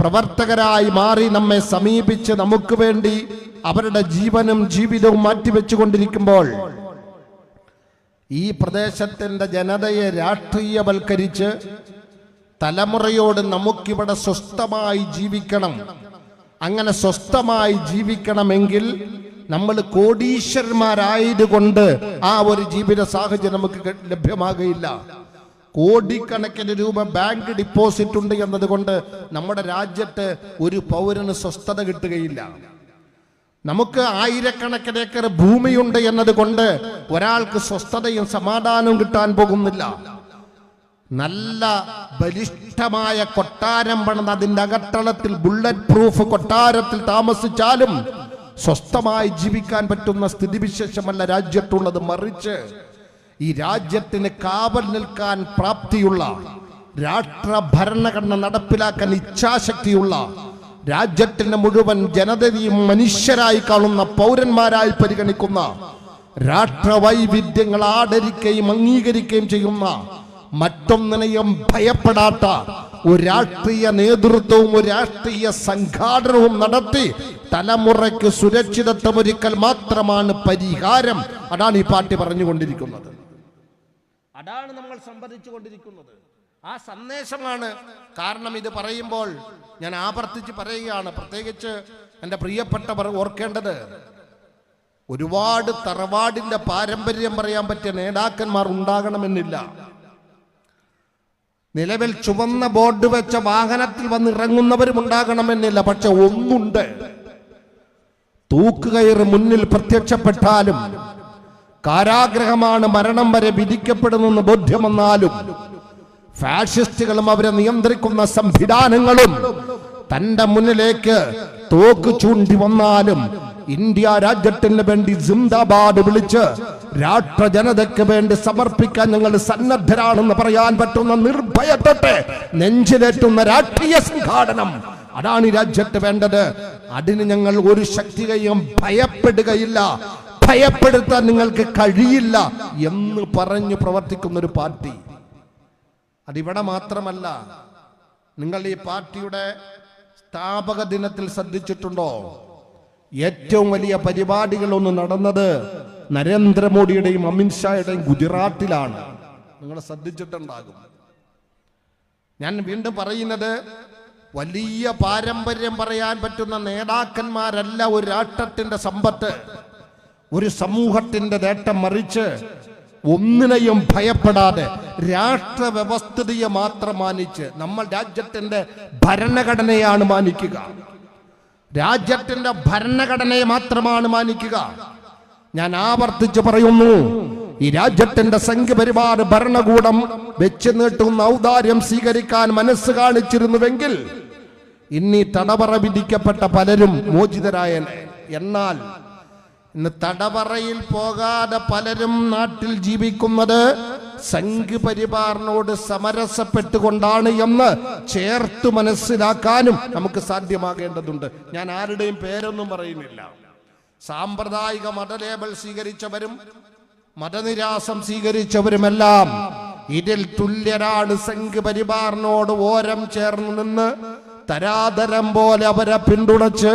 പ്രവർത്തകരായി മാറി നമ്മെ സമീപിച്ച് നമുക്ക് വേണ്ടി അവരുടെ ജീവനും ജീവിതവും മാറ്റിവെച്ചുകൊണ്ടിരിക്കുമ്പോൾ ഈ പ്രദേശത്തിന്റെ ജനതയെ രാഷ്ട്രീയവൽക്കരിച്ച് തലമുറയോട് നമുക്കിവിടെ സ്വസ്ഥമായി ജീവിക്കണം. അങ്ങനെ സ്വസ്ഥമായി ജീവിക്കണമെങ്കിൽ നമ്മൾ കോടീശ്വരന്മാരായതുകൊണ്ട് ആ ഒരു ജീവിത സാഹചര്യം നമുക്ക് ലഭ്യമാകുകയില്ല കോടിക്കണക്കിന് രൂപ ബാങ്ക് ഡിപ്പോസിറ്റ് ഉണ്ട് എന്നതുകൊണ്ട് നമ്മുടെ രാജ്യത്ത് ഒരു പൗരന് സ്വസ്ഥത കിട്ടുകയില്ല. നമുക്ക് ആയിരക്കണക്കിന് ഏക്കർ ഭൂമിയുണ്ട് എന്നതുകൊണ്ട് ഒരാൾക്ക് സ്വസ്ഥതയും സമാധാനവും കിട്ടാൻ പോകുന്നില്ല. നല്ല ബലിഷ്ഠമായ കൊട്ടാരം പണിത് അതിന്റെ അകത്തളത്തിൽ ബുള്ളറ്റ് പ്രൂഫ് കൊട്ടാരത്തിൽ താമസിച്ചാലും സ്വസ്ഥമായി ജീവിക്കാൻ പറ്റുന്ന സ്ഥിതിവിശേഷമല്ല രാജ്യത്തുള്ളത്. മറിച്ച് ഈ രാജ്യത്തിന് കാവൽ നിൽക്കാൻ പ്രാപ്തിയുള്ള രാഷ്ട്ര ഭരണഘടന നടപ്പിലാക്കാൻ ഇച്ഛാശക്തിയുള്ള രാജ്യത്തിന്റെ മുഴുവൻ ജനതയും മനുഷ്യരായി കാണുന്ന പൗരന്മാരായി പരിഗണിക്കുന്ന രാഷ്ട്രവൈവിധ്യങ്ങൾ ആദരിക്കുകയും അംഗീകരിക്കുകയും ചെയ്യുന്ന മറ്റൊന്നിനെയും ഭയപ്പെടാത്ത ഒരു രാഷ്ട്രീയ നേതൃത്വവും ഒരു രാഷ്ട്രീയ സംഘാടനവും നടത്തി തലമുറയ്ക്ക് സുരക്ഷിതത്വം ഒരുക്കൽ മാത്രമാണ് പരിഹാരം. അതാണ് ഈ പാർട്ടി പറഞ്ഞുകൊണ്ടിരിക്കുന്നത്. അതാണ് നമ്മൾ സംവദിച്ചു കൊണ്ടിരിക്കുന്നത്. ആ സന്ദേശമാണ്. കാരണം ഇത് പറയുമ്പോൾ ഞാൻ ആവർത്തിച്ച് പറയുകയാണ്. പ്രത്യേകിച്ച് എന്റെ പ്രിയപ്പെട്ടവർ ഓർക്കേണ്ടത് ഒരുപാട് തറവാടിന്റെ പാരമ്പര്യം പറയാൻ പറ്റിയ നേതാക്കന്മാർ ഉണ്ടാകണമെന്നില്ല. നിലവിൽ ചുവന്ന ബോർഡ് വെച്ച വാഹനത്തിൽ വന്ന് ഇറങ്ങുന്നവരും ഉണ്ടാകണമെന്നില്ല. പക്ഷെ ഒന്നുണ്ട്. തൂക്കുകയറ് മുന്നിൽ പ്രത്യക്ഷപ്പെട്ടാലും കാരാഗ്രഹമാണ് മരണം വരെ വിധിക്കപ്പെടുന്ന ബോധ്യം വന്നാലും ഫാഷിസ്റ്റുകളും അവരെ നിയന്ത്രിക്കുന്ന സംവിധാനങ്ങളും തന്റെ മുന്നിലേക്ക് തോക്ക് ചൂണ്ടി വന്നാലും ഇന്ത്യ രാജ്യത്തിന് വേണ്ടി ജിന്ദാബാദ് വിളിച്ച് രാഷ്ട്ര ജനതയ്ക്ക് വേണ്ടി സമർപ്പിക്കാൻ ഞങ്ങൾ സന്നദ്ധരാണെന്ന് പറയാൻ പറ്റുന്ന നിർഭയത്വത്തെ നെഞ്ചിലേറ്റുന്ന രാഷ്ട്രീയ സംഘാടനം. അതാണ് ഈ രാജ്യത്ത് വേണ്ടത്. അതിന് ഞങ്ങൾ ഒരു ശക്തിയെയും ഭയപ്പെടുകയില്ല. ഭയപ്പെടുത്താൻ നിങ്ങൾക്ക് കഴിയില്ല എന്ന് പറഞ്ഞു പ്രവർത്തിക്കുന്ന ഒരു പാർട്ടി. അതിവിടെ മാത്രമല്ല നിങ്ങൾ ഈ പാർട്ടിയുടെ സ്ഥാപക ദിനത്തിൽ ശ്രദ്ധിച്ചിട്ടുണ്ടോ? ഏറ്റവും വലിയ പരിപാടികളൊന്ന് നടന്നത് നരേന്ദ്രമോദിയുടെയും അമിത്ഷായുടെയും ഗുജറാത്തിലാണ്. നിങ്ങൾ ശ്രദ്ധിച്ചിട്ടുണ്ടാകും. ഞാൻ വീണ്ടും പറയുന്നത് വലിയ പാരമ്പര്യം പറയാൻ പറ്റുന്ന നേതാക്കന്മാരല്ല ഒരു രാഷ്ട്രത്തിന്റെ സമ്പത്ത്. ഒരു സമൂഹത്തിന്റെ നേട്ടം മറിച്ച് ഒന്നിനെയും ഭയപ്പെടാതെ രാഷ്ട്ര വ്യവസ്ഥിതിയെ മാത്രം മാനിച്ച് നമ്മൾ രാജ്യത്തിന്റെ ഭരണഘടനയാണ് മാനിക്കുക. രാജ്യത്തിന്റെ ഭരണഘടനയെ മാത്രമാണ് മാനിക്കുക. ഞാൻ ആവർത്തിച്ച് പറയുന്നു ഈ രാജ്യത്തിന്റെ സംഘപരിവാർ ഭരണകൂടം വെച്ച് നീട്ടുന്ന ഔദാര്യം സ്വീകരിക്കാൻ മനസ്സ് കാണിച്ചിരുന്നുവെങ്കിൽ ഇന്നീ തടവറ വിധിക്കപ്പെട്ട പലരും മോചിതരായ എന്നാൽ ഇന്ന് തടവറയിൽ പോകാതെ പലരും നാട്ടിൽ ജീവിക്കുന്നത് സംഘ് പരിവാറിനോട് സമരസപ്പെട്ടുകൊണ്ടാണ് എന്ന് ചേർത്ത് മനസ്സിലാക്കാനും നമുക്ക് സാധ്യമാകേണ്ടതുണ്ട്. ഞാൻ ആരുടെയും പേരൊന്നും പറയുന്നില്ല. സാമ്പ്രദായിക മതലേബൽ സ്വീകരിച്ചവരും മതനിരാസം സ്വീകരിച്ചവരുമെല്ലാം ഇതിൽ തുല്യരാണ് സംഘ് പരിവാറിനോട് ഓരം ചേർന്ന് നിന്ന് തരാതരം പോലെ അവരെ പിന്തുണച്ച്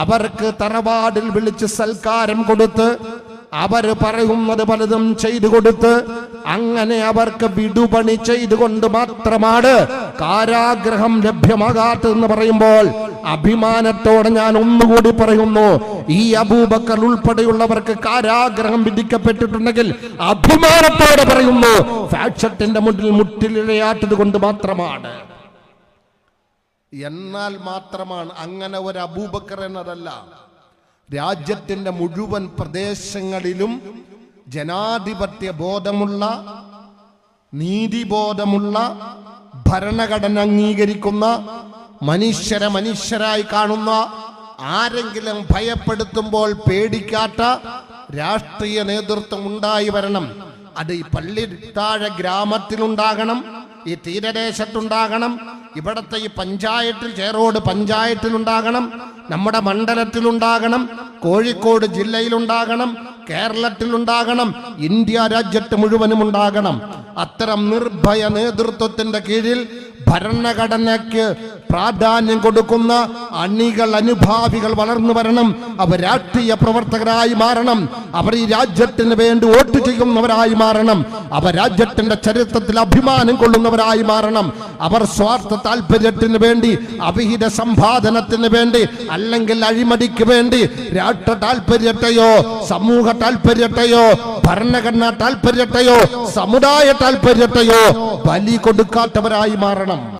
അവർക്ക് തറവാടിൽ വിളിച്ച് സൽക്കാരം കൊടുത്ത് അവർ പറയുന്നത് പലതും ചെയ്തു കൊടുത്ത് അങ്ങനെ അവർക്ക് വിടുപണി ചെയ്തുകൊണ്ട് മാത്രമാണ് കാരാഗ്രഹം ലഭ്യമാകാത്തതെന്ന് പറയുമ്പോൾ അഭിമാനത്തോടെ ഞാൻ ഒന്നുകൂടി പറയുന്നു. ഈ അബൂബക്കർ ഉൾപ്പെടെയുള്ളവർക്ക് കാരാഗ്രഹം വിധിക്കപ്പെട്ടിട്ടുണ്ടെങ്കിൽ അഭിമാനത്തോടെ പറയുന്നു. ഫാക്ഷത്തിന്റെ മുന്നിൽ മുട്ടിലിഴയാട്ടത് കൊണ്ട് മാത്രമാണ്. എന്നാൽ മാത്രമാണ് അങ്ങനെ ഒരു അബൂബക്കർ എന്നതല്ല. രാജ്യത്തിന്റെ മുഴുവൻ പ്രദേശങ്ങളിലും ജനാധിപത്യ ബോധമുള്ള നീതിബോധമുള്ള ഭരണഘടന അംഗീകരിക്കുന്ന മനുഷ്യരെ മനുഷ്യരായി കാണുന്ന ആരെങ്കിലും ഭയപ്പെടുത്തുമ്പോൾ പേടിക്കാത്ത രാഷ്ട്രീയ നേതൃത്വം ഉണ്ടായി വരണം. അത് ഈ പള്ളി താഴെ ഗ്രാമത്തിലുണ്ടാകണം ഈ തീരദേശത്തുണ്ടാകണം ഇവിടത്തെ ഈ പഞ്ചായത്തിൽ ചേറോട് പഞ്ചായത്തിലുണ്ടാകണം നമ്മുടെ മണ്ഡലത്തിലുണ്ടാകണം കോഴിക്കോട് ജില്ലയിലുണ്ടാകണം കേരളത്തിലുണ്ടാകണം ഇന്ത്യ രാജ്യത്ത് മുഴുവനും ഉണ്ടാകണം അത്തരം നിർഭയ നേതൃത്വത്തിന്റെ കീഴിൽ ഭരണഘടനയ്ക്ക് പ്രാധാന്യം കൊടുക്കുന്ന അണികൾ അനുഭാവികൾ വളർന്നു വരണം. അവർ രാഷ്ട്രീയ പ്രവർത്തകരായി മാറണം. അവർ ഈ രാജ്യത്തിന് വേണ്ടി വോട്ട് ചെയ്യുന്നവരായി മാറണം. അവർ രാജ്യത്തിന്റെ ചരിത്രത്തിൽ അഭിമാനം കൊള്ളുന്നവരായി മാറണം. അവർ സ്വാർത്ഥ താല്പര്യത്തിന് വേണ്ടി അവിഹിത സമ്പാദനത്തിന് വേണ്ടി അല്ലെങ്കിൽ അഴിമതിക്ക് വേണ്ടി രാഷ്ട്ര താല്പര്യത്തെയോ സമൂഹ താല്പര്യത്തെയോ ഭരണഘടനാ താല്പര്യത്തെയോ സമുദായ താല്പര്യത്തെയോ ബലി കൊടുക്കാത്തവരായി മാറണം.